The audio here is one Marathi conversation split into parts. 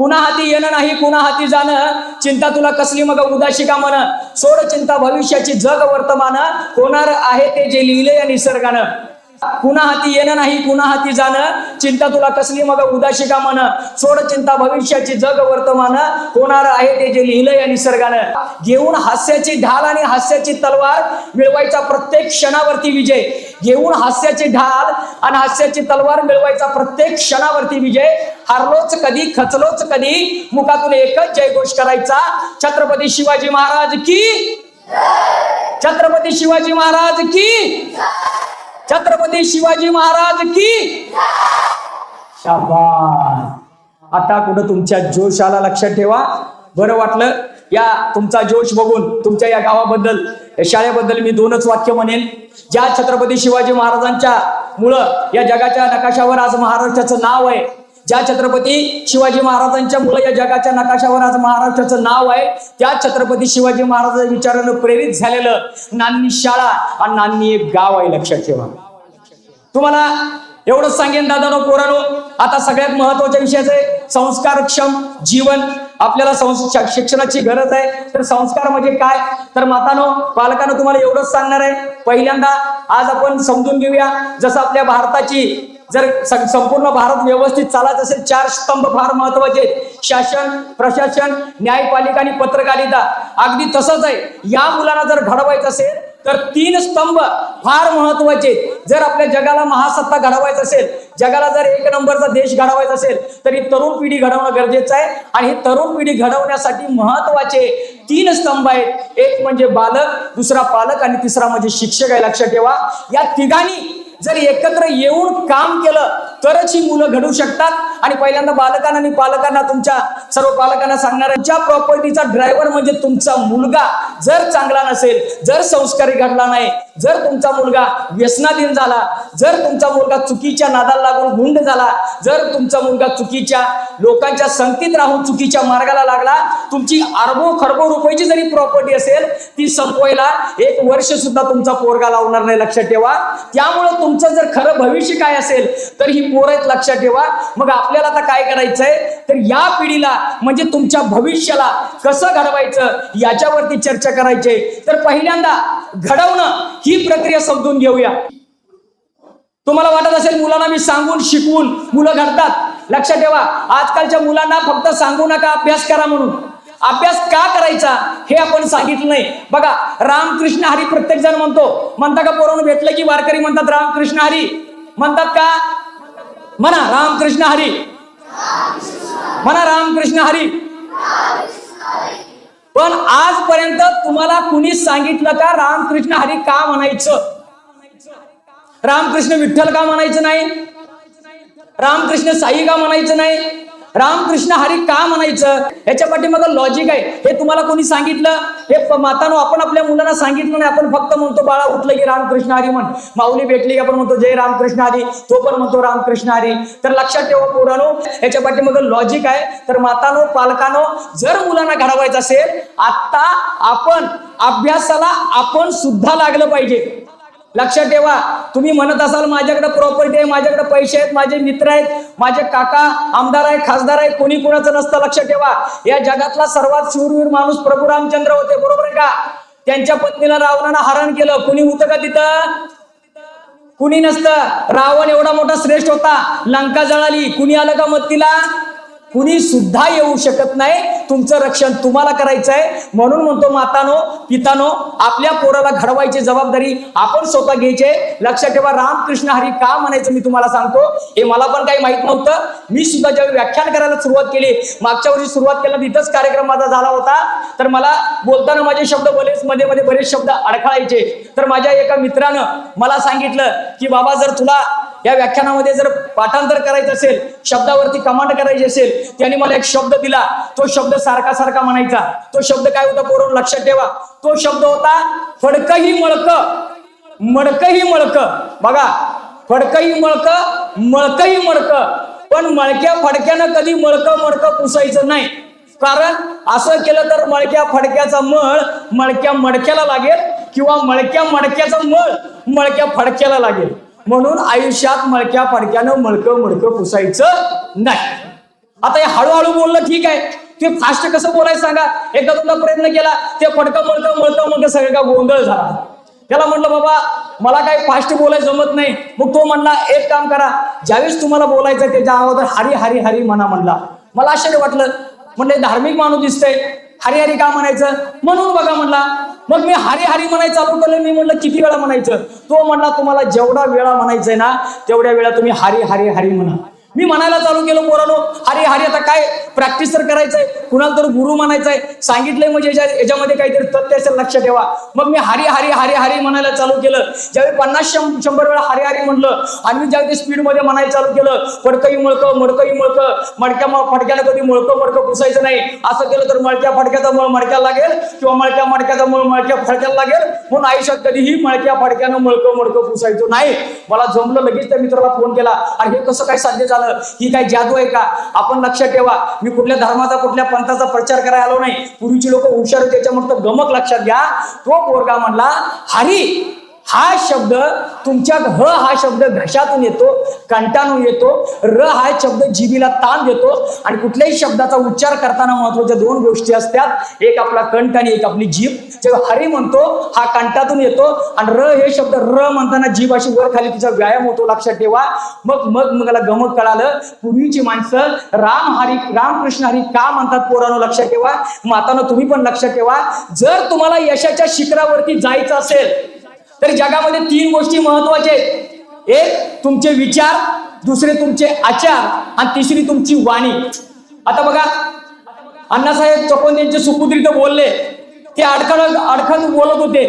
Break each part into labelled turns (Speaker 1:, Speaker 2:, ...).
Speaker 1: कुणा हाती येणं नाही कुणा हाती जाणं? चिंता तुला कसली मग उदाशी का म्हण? सोड चिंता भविष्याची जग वर्तमान. होणार आहे ते जे लिहिले या निसर्गानं. कुणा हाती येणं नाही कुणा हाती जाणं? चिंता तुला कसली मग उदाशी का म्हण? सोड चिंता भविष्याची जग वर्तमान. होणार आहे ते जे लिहिलं या निसर्गानं. घेऊन हास्याची ढाल आणि हास्याची तलवार मिळवायचा प्रत्येक क्षणावरती विजय. घेऊन हास्याची ढाल आणि हास्याची तलवार मिळवायचा प्रत्येक क्षणावरती विजय. हारलोच कधी खचलोच कधी मुखातून एकच जयघोष करायचा. छत्रपती शिवाजी महाराज की? छत्रपती शिवाजी महाराज की? छत्रपती शिवाजी महाराज की? शाबास. आता कुठं तुमच्या जोशाला लक्षात ठेवा. बरं वाटलं? या तुमचा जोश बघून तुमच्या या गावाबद्दल. शाळेबद्दल मी दोनच वाक्य म्हणेन ज्या छत्रपती शिवाजी महाराजांच्या मुळं या जगाच्या नकाशावर आज महाराष्ट्राचं नाव आहे. ज्या छत्रपती शिवाजी महाराजांच्या मुळे या जगाच्या नकाशावर आज महाराष्ट्राचं नाव आहे त्या छत्रपती शिवाजी महाराजांच्या विचारानं प्रेरित झालेलं नान्नी शाळा आणि नान्नी एक गाव आहे लक्षात ठेवा. तुम्हाला एवढंच सांगेन दादानो पोरानो आता सगळ्यात महत्त्वाच्या विषयाचं आहे संस्कारक्षम जीवन. आपल्याला संस शिक्षणाची गरज आहे. तर संस्कार म्हणजे काय? तर मातानो पालकानं तुम्हाला एवढंच सांगणार आहे. पहिल्यांदा आज आपण समजून घेऊया. जसं आपल्या भारताची जर स- संपूर्ण भारत व्यवस्थित चालत असेल चार स्तंभ फार महत्त्वाचे आहेत. शासन प्रशासन न्यायपालिका आणि पत्रकारिता. अगदी तसंच आहे. या मुलांना जर घडवायचं असेल तर तीन स्तंभ फार महत्त्वाचे जर आपल्या जगाला महासत्ता घडवायचं असेल जगाला जर एक नंबरचा देश घडवायचा असेल तर ही तरुण पिढी घडवणं गरजेचं आहे. आणि ही तरुण पिढी घडवण्यासाठी महत्त्वाचे तीन स्तंभ आहेत. एक म्हणजे बालक दुसरा पालक आणि तिसरा म्हणजे शिक्षक आहे. लक्षात ठेवा. या तिघांनी जर एकत्र येऊन काम केलं तरच ही मुलं घडू शकतात. आणि पहिल्यांदा बालकांना आणि पालकांना तुमच्या सर्व पालकांना सांगणार ज्या प्रॉपर्टीचा ड्रायव्हर म्हणजे तुमचा मुलगा. जर चांगला नसेल जर संस्कारी घडला नाही जर तुमचा मुलगा व्यसनाधीन झाला जर तुमचा मुलगा चुकीच्या नादाला लागून गुंड झाला जर तुमचा मुलगा चुकीच्या लोकांच्या संगतीत राहून चुकीच्या मार्गाला लागला तुमची अरबो खरबो रुपयाची जरी प्रॉपर्टी असेल ती संपवायला एक वर्ष सुद्धा तुमचा पोरगा लावणार नाही लक्षात ठेवा. त्यामुळे तुमचं जर खरं भविष्य काय असेल तर ही पोरं आहेत लक्षात ठेवा. मग आपल्याला आता काय करायचंय? तर या पिढीला म्हणजे तुमच्या भविष्याला कसं घडवायचं याच्यावरती चर्चा करायची. तर पहिल्यांदा घडवणं ही प्रक्रिया समजून घेऊया. तुम्हाला वाटत असेल मुलांना मी सांगून शिकवून मुलं घडतात. लक्षात ठेवा आजकालच्या मुलांना फक्त सांगू नका अभ्यास करा म्हणून. अभ्यास का करायचा हे आपण सांगितलं नाही. बघा रामकृष्ण हरी प्रत्येक जण म्हणतो म्हणता का पोरानं भेटलं की वारकरी म्हणतात रामकृष्ण हरी. म्हणतात का? म्हणा रामकृष्ण हरी. म्हणा रामकृष्ण हरी. पण आजपर्यंत तुम्हाला कुणी सांगितलं का रामकृष्ण हरी का म्हणायचं? रामकृष्ण विठ्ठल का म्हणायचं नाही? रामकृष्ण साई का म्हणायचं नाही? रामकृष्ण हरी का म्हणायचं? ह्याच्या पाठीमाग लॉजिक आहे. हे तुम्हाला कोणी सांगितलं? हे मातानो आपण आपल्या मुलांना सांगितलं नाही. आपण फक्त म्हणतो बाळा उठलं की रामकृष्ण हरी म्हण. माऊली भेटली की आपण म्हणतो जय रामकृष्ण हरी. तो पण म्हणतो रामकृष्ण हरी. तर लक्षात ठेवा पुरानो ह्याच्या पाठीमाग लॉजिक आहे. तर मातानो पालकानो जर मुलांना घडवायचं असेल आता आपण अभ्यासाला आपण सुद्धा लागलं पाहिजे. लक्षात ठेवा तुम्ही म्हणत असाल माझ्याकडे प्रॉपर्टी आहे माझ्याकडे पैसे आहेत माझे मित्र आहेत माझे काका आमदार आहे खासदार आहे कोणी कुणाचं नसतं लक्षात ठेवा. या जगातला सर्वात शूरवीर माणूस प्रभू रामचंद्र होते बरोबर आहे का? त्यांच्या पत्नीला रावणानं हरण केलं. कुणी होतं का तिथं? कुणी नसतं. रावण एवढा मोठा श्रेष्ठ होता. लंका जळाली. कुणी आलं का मत्तीला कुणी सुद्धा येऊ शकत नाही. तुमचं रक्षण तुम्हाला करायचं आहे म्हणून म्हणतो मातानो पितानो आपल्या पोराला घडवायची जबाबदारी आपण स्वतः घ्यायचे लक्षात ठेवा रामकृष्ण हरी का म्हणायचं मी तुम्हाला सांगतो. हे मला पण काही माहीत नव्हतं. मी सुद्धा ज्यावेळी व्याख्यान करायला सुरुवात केली मागच्या वर्षी सुरुवात केला तिथंच कार्यक्रम माझा झाला होता. तर मला बोलताना माझे शब्द बरेच मध्ये मध्ये बरेच शब्द अडखळायचे. तर माझ्या एका मित्रानं मला सांगितलं की बाबा जर तुला या व्याख्यानामध्ये जर पाठांतर करायचं असेल शब्दावरती कमांड करायची असेल त्यांनी मला एक शब्द दिला. तो शब्द सारखा सारखा म्हणायचा. तो शब्द काय होता पोरून लक्षात ठेवा. तो शब्द होता फडकही मळक. मडकही मळक. बघा फडकही मळक मळकही मळक. पण मळक्या फडक्यानं कधी मळक मडक पुसायचं नाही. कारण असं केलं तर मळक्या फडक्याचा मळ मळक्या मडक्याला लागेल किंवा मळक्या मडक्याचा मळ मळक्या फडक्याला लागेल. म्हणून आयुष्यात मळक्या फडक्यानं मळकं मडकं पुसायचं नाही. आता हे हळूहळू बोलणं ठीक आहे. ते फास्ट कसं बोलायचं सांगा? एकदा तुमचा प्रयत्न केला ते फडकं मळकं मळकं मळकं सगळं का गोंधळ झाला. त्याला म्हटलं बाबा मला काही फास्ट बोलायला जमत नाही. मग तो म्हणला एक काम करा ज्यावेळेस तुम्हाला बोलायचं त्याच्या अगोदर हरी हरी हरी म्हणा म्हणला. मला आश्चर्य वाटलं. म्हणजे धार्मिक माणूस दिसतंय. हरी हरी का म्हणायचं? म्हणून बघा म्हणला. मग मी हरी हरी म्हणायचं चालू केलं मी म्हणलं किती वेळा म्हणायचं? तो म्हणला तुम्हाला जेवढा वेळा म्हणायचंय ना तेवढ्या वेळा तुम्ही हरी हरी हरी म्हणा. मी म्हणायला चालू केलं पोरानो अरे हरी आता काय प्रॅक्टिस तर करायचंय? कुणाला तर गुरु म्हणायचंय? सांगितलंय म्हणजे याच्या- याच्यामध्ये काहीतरी तथ्य असेल लक्ष ठेवा. मग मी हरी हरी हरी हरी म्हणायला चालू केलं. ज्यावेळी पन्नास शंभर वेळा हरी हरी म्हणलं आणि मी ज्यावेळी स्पीडमध्ये म्हणायला चालू केलं फडकई मुळकं मडकई मुळकं मडक्या फडक्याला कधी मुळकं मडकं पुसायचं नाही. असं केलं तर मळक्या फडक्याचा मळ मडक्याला लागेल किंवा मळक्या मडक्याचा मळ मळक्या फडक्याला लागेल. म्हणून आयुष्यात कधीही मळक्या फडक्यानं मळकं मडकं पुसायचं नाही. मला जमलं लगेच त्या मित्राला फोन केला. आणि हे कसं काय साध्य झालं? ही काय जादू आहे का? आपण लक्षात ठेवा. मी कुठल्या धर्माचा कुठल्या पंथाचा प्रचार करायला आलो नाही. पूर्वीची लोक हुशार त्याच्यामुळे गमक लक्षात घ्या. तो पोरगा म्हणला हरी हा शब्द तुमच्या ह हा शब्द घशातून येतो कंठातून येतो र हा शब्द जिभीला ताण देतो आणि कुठल्याही शब्दाचा उच्चार करताना महत्त्वाच्या दोन गोष्टी असतात. एक आपला कंठ आणि एक आपली जीभ. जेव्हा हरी म्हणतो हा कंठातून येतो आणि र हे शब्द र म्हणताना जीभ अशी वर खाली तिचा व्यायाम होतो लक्षात ठेवा. मग मग मला गमक कळालं. पूर्वीची माणसं राम हरी रामकृष्ण हरी का म्हणतात पोरानं लक्षात ठेवा. मातानं तुम्ही पण लक्षात ठेवा. जर तुम्हाला यशाच्या शिखरावरती जायचं असेल तर जगामध्ये तीन गोष्टी महत्त्वाच्या आहेत. एक तुमचे विचार दुसरे तुमचे आचार आणि तिसरी तुमची वाणी. आता बघा अण्णासाहेब चकोन यांचे सुपुत्री तर बोलले. ते अडखळ अडखळ बोलत होते.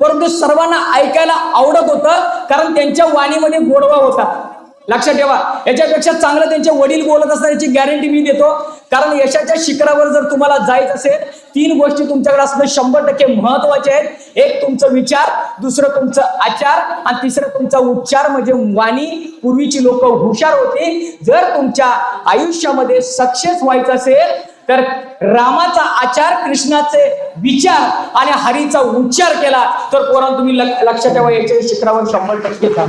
Speaker 1: परंतु सर्वांना ऐकायला आवडत होतं कारण त्यांच्या वाणीमध्ये गोडवा होता. लक्षात ठेवा. याच्यापेक्षा चांगलं त्यांचे वडील बोलत असण्याची गॅरंटी मी देतो. कारण यशाच्या शिखरावर जर तुम्हाला जायचं असेल तीन गोष्टी तुमच्याकडे असणं शंभर टक्के महत्त्वाचे आहेत. एक तुमचं विचार दुसरं तुमचं आचार आणि तिसरं तुमचा उच्चार म्हणजे वाणी. पूर्वीची लोक हुशार होती. जर तुमच्या आयुष्यामध्ये सक्सेस व्हायचं असेल तर रामाचा आचार कृष्णाचे विचार आणि हरीचा उच्चार केला तर पोरांनो तुम्ही लक्षात ठेवा याच्या शिखरावर शंभर टक्के जा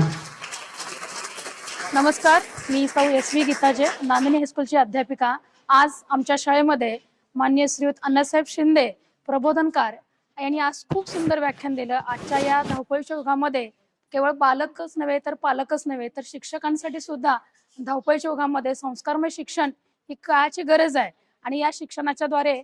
Speaker 2: नमस्कार मी सौ एस व्ही गीताजे नांदिनी हायस्कूलची अध्यापिका. आज आमच्या शाळेमध्ये मान्य श्रीयुत अण्णासाहेब शिंदे प्रबोधनकार यांनी आज खूप सुंदर व्याख्यान दिलं. आजच्या या धावपळीच्या युगामध्ये केवळ बालकच नव्हे तर पालकच नव्हे तर शिक्षकांसाठी सुद्धा धावपळीच्या युगामध्ये संस्कारमय शिक्षण ही काळाची गरज आहे. आणि या शिक्षणाच्या द्वारे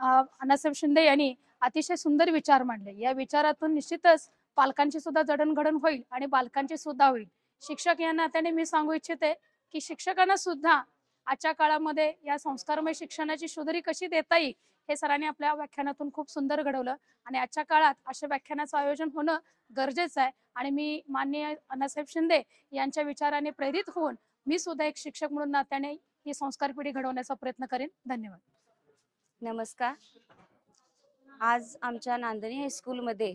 Speaker 2: अण्णासाहेब शिंदे यांनी अतिशय सुंदर विचार मांडले. या विचारातून निश्चितच पालकांची सुद्धा जडणघडण होईल आणि बालकांची सुद्धा होईल. शिक्षक या नात्याने मी सांगू इच्छिते की शिक्षकांना सुद्धा आजच्या काळामध्ये या संस्कारमय शिक्षणाची शुद्धरी कशी देता येईल हे सरांनी आपल्या व्याख्यानातून खूप सुंदर घडवलं. आणि आजच्या काळात अशा व्याख्यानाचं आयोजन होणं गरजेचं आहे. आणि मी माननीय अण्णासाहेब शिंदे यांच्या विचाराने प्रेरित होऊन मी सुद्धा एक शिक्षक म्हणून नात्याने ही संस्कार पिढी घडवण्याचा प्रयत्न करेन. धन्यवाद.
Speaker 3: नमस्कार. आज आमच्या नांदणी हायस्कूलमध्ये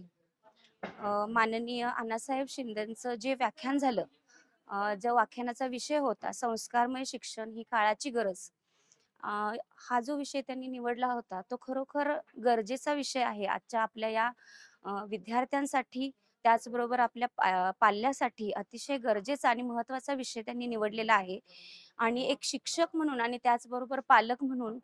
Speaker 3: माननीय अण्णासाहेब शिंदेचं जे व्याख्यान झालं जो व्याख्यानाचा विषय होता संस्कारमय शिक्षण ही काळाची गरज. हा जो विषय त्यांनी निवडला होता तो खरोखर गरजेचा विषय आहे आजच्या आपल्या या विद्यार्थ्यांसाठी. त्याचबरोबर आपल्या पा- पाल्यासाठी अतिशय गरजेचा आणि महत्त्वाचा विषय त्यांनी निवडलेला आहे. आणि एक शिक्षक म्हणून आणि त्याचबरोबर पालक म्हणून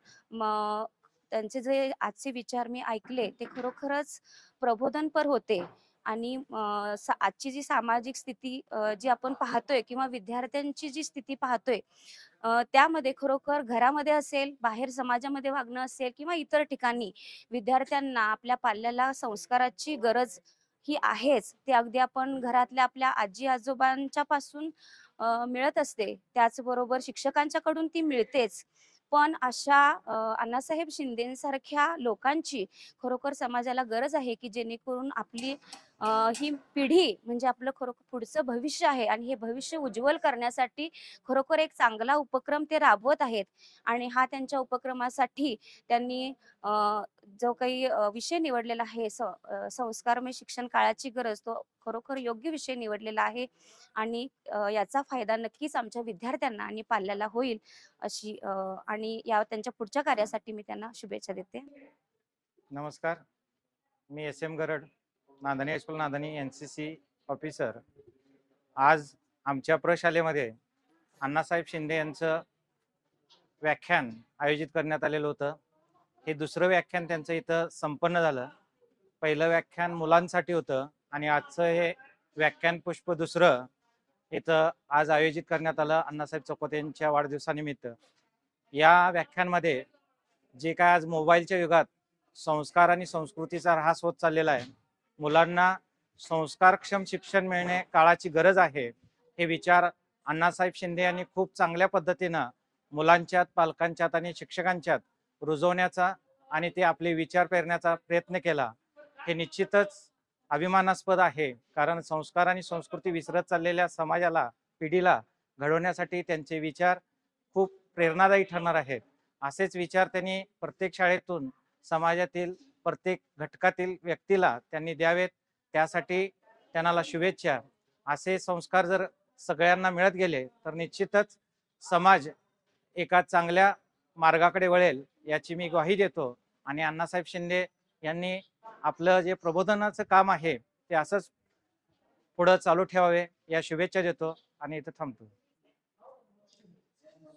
Speaker 3: त्यांचे जे आजचे विचार मी ऐकले ते खरोखरच प्रबोधनपर होते. आणि आजची जी सामाजिक स्थिती जी आपण पाहतोय किंवा विद्यार्थ्यांची जी स्थिती पाहतोय त्यामध्ये खरोखर घरामध्ये असेल बाहेर समाजामध्ये वागणं असेल किंवा इतर ठिकाणी विद्यार्थ्यांना आपल्या पाल्याला संस्काराची गरज ही आहेच. ते अगदी आपण घरातल्या आपल्या आजी आजोबांच्या पासून मिळत असते. त्याचबरोबर शिक्षकांच्याकडून ती मिळतेच. पण अशा अण्णासाहेब शिंदेसारख्या लोकांची खरोखर समाजाला गरज आहे की जेणेकरून आपली ही पिढी म्हणजे आपलं खरोखर पुढचं भविष्य आहे आणि हे भविष्य उज्ज्वल करण्यासाठी खरोखर एक चांगला उपक्रम ते राबवत आहेत. आणि हा त्यांच्या उपक्रमासाठी त्यांनी जो काही विषय निवडलेला आहे संस्कारमय शिक्षण काळाची गरज तो खरोखर योग्य विषय निवडलेला आहे आणि याचा फायदा नक्कीच आमच्या विद्यार्थ्यांना आणि पाल्याला होईल अशी आणि या त्यांच्या पुढच्या कार्यासाठी मी त्यांना शुभेच्छा देते.
Speaker 4: नमस्कार. मी S M Garad. Nandani high school Nandani N C C officer आज आमच्या प्रशालेमध्ये अण्णासाहेब शिंदे यांचं व्याख्यान आयोजित करण्यात आलेलं होतं. हे दुसरं व्याख्यान त्यांचं इथं संपन्न झालं. पहिलं व्याख्यान मुलांसाठी होतं आणि आजचं हे व्याख्यान पुष्प दुसरं इथं आज आयोजित करण्यात आलं अण्णासाहेब चकोते यांच्या वाढदिवसानिमित्त. या व्याख्यानमध्ये जे काय आज मोबाईलच्या युगात संस्कार आणि संस्कृतीचा ऱ्हास होत चाललेला आहे मुलांना संस्कारक्षम शिक्षण मिळणे काळाची गरज आहे हे विचार अण्णासाहेब शिंदे यांनी खूप चांगल्या पद्धतीनं मुलांच्यात पालकांच्यात आणि शिक्षकांच्यात रुजवण्याचा आणि ते आपले विचार पेरण्याचा प्रयत्न केला. हे निश्चितच अभिमानास्पद आहे कारण संस्कार आणि संस्कृती विसरत चाललेल्या समाजाला पिढीला घडवण्यासाठी त्यांचे विचार खूप प्रेरणादायी ठरणार आहेत. असेच विचार त्यांनी प्रत्येक शाळेतून समाजातील प्रत्येक घटकातील व्यक्तीला त्यांनी द्यावेत. त्यासाठी त्यांना शुभेच्छा. असे संस्कार जर सगळ्यांना मिळत गेले तर निश्चितच समाज एका चांगल्या मार्गाकडे वळेल याची मी ग्वाही देतो. आणि अण्णासाहेब शिंदे यांनी आपलं जे प्रबोधनाचं काम आहे ते असंच पुढं चालू ठेवावे या शुभेच्छा देतो आणि इथं थांबतो.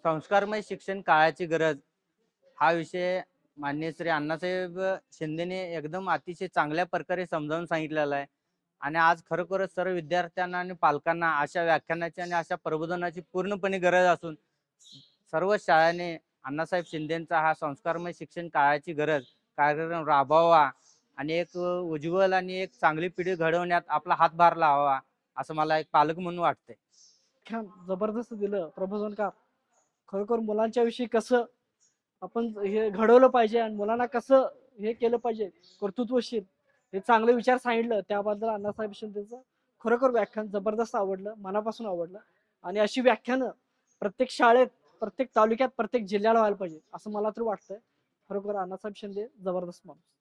Speaker 5: संस्कारमय शिक्षण काळाची गरज हा विषय माननीय श्री अण्णासाहेब शिंदेने एकदम अतिशय चांगल्या प्रकारे समजावून सांगितलेलं आहे. आणि आज खरोखरच सर्व विद्यार्थ्यांना आणि पालकांना अशा व्याख्यानाची आणि अशा प्रबोधनाची पूर्णपणे गरज असून सर्व शाळांनी अण्णासाहेब शिंदेचा हा संस्कारमय शिक्षण काळाची गरज कार्यक्रम राबवावा आणि एक उज्ज्वल आणि एक चांगली पिढी घडवण्यात आपला हातभार लावावा असं मला एक पालक म्हणून वाटतंय.
Speaker 6: जबरदस्त दिलं प्रबोधनकार खरोखर मुलांच्या विषयी कसं आपण हे घडवलं पाहिजे आणि मुलांना कसं हे केलं पाहिजे कर्तृत्वशील हे चांगले विचार सांगितलं त्याबद्दल अण्णासाहेब शिंदेचं खरोखर व्याख्यान जबरदस्त आवडलं मनापासून आवडलं. आणि अशी व्याख्यानं प्रत्येक शाळेत प्रत्येक तालुक्यात प्रत्येक जिल्ह्याला व्हायला पाहिजे असं मला तर वाटतंय. खरोखर अण्णासाहेब शिंदे जबरदस्त माणूस.